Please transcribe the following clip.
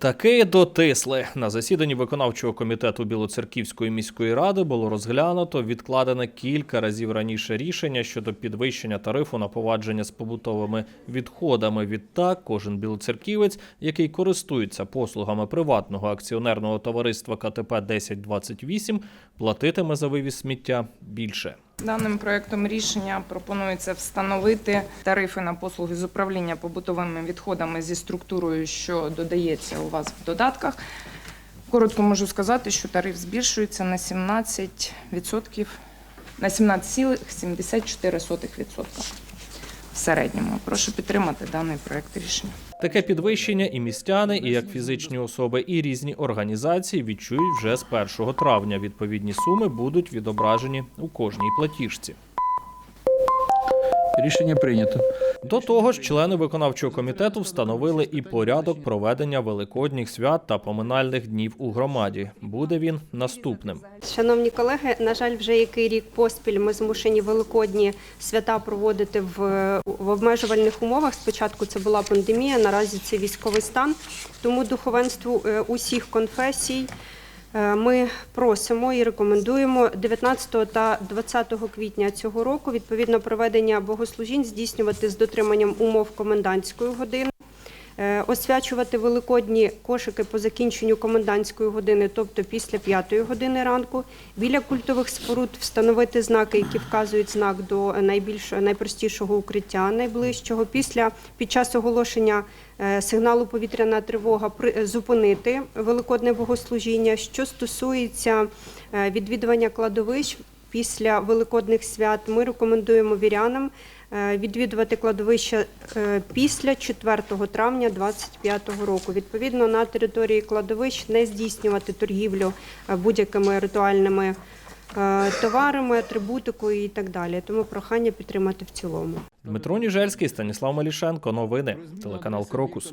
Таки дотисли на засіданні виконавчого комітету Білоцерківської міської ради було розглянуто відкладене кілька разів раніше рішення щодо підвищення тарифу на повадження з побутовими відходами. Відтак, кожен білоцерківець, який користується послугами приватного акціонерного товариства КТП 1028, платитиме за вивіз сміття більше. Даним проектом рішення пропонується встановити тарифи на послуги з управління побутовими відходами зі структурою, що додається у вас в додатках. Коротко можу сказати, що тариф збільшується на 17%, на 17,74% в середньому. Прошу підтримати даний проект рішення. Таке підвищення і містяни, і як фізичні особи, і різні організації відчують вже з 1 травня. Відповідні суми будуть відображені у кожній платіжці. Рішення прийнято. До того ж, члени виконавчого комітету встановили і порядок проведення великодніх свят та поминальних днів у громаді. Буде він наступним. Шановні колеги, на жаль, вже який рік поспіль ми змушені великодні свята проводити в, в обмежувальних умовах. Спочатку це була пандемія, наразі це військовий стан. Тому духовенству е, усіх конфесій ми просимо і рекомендуємо 19 та 20 квітня цього року відповідно проведення богослужінь здійснювати з дотриманням умов комендантської години. Е, Освячувати великодні кошики по закінченню комендантської години, тобто після п'ятої години ранку. Біля культових споруд встановити знаки, які вказують знак до найпростішого укриття, найближчого. Після під час оголошення е, сигналу повітряна тривога при- зупинити великодне богослужіння. Що стосується е, відвідування кладовищ після великодних свят, ми рекомендуємо вірянам е, відвідувати кладовища е, після 4 травня 2025 року. Відповідно, на території кладовищ не здійснювати торгівлю е, будь-якими ритуальними е, товарами, атрибутикою і так далі. Тому прохання підтримати в цілому. Дмитро Ніжельський, Станіслав Малішенко. Новини. Телеканал Крокус.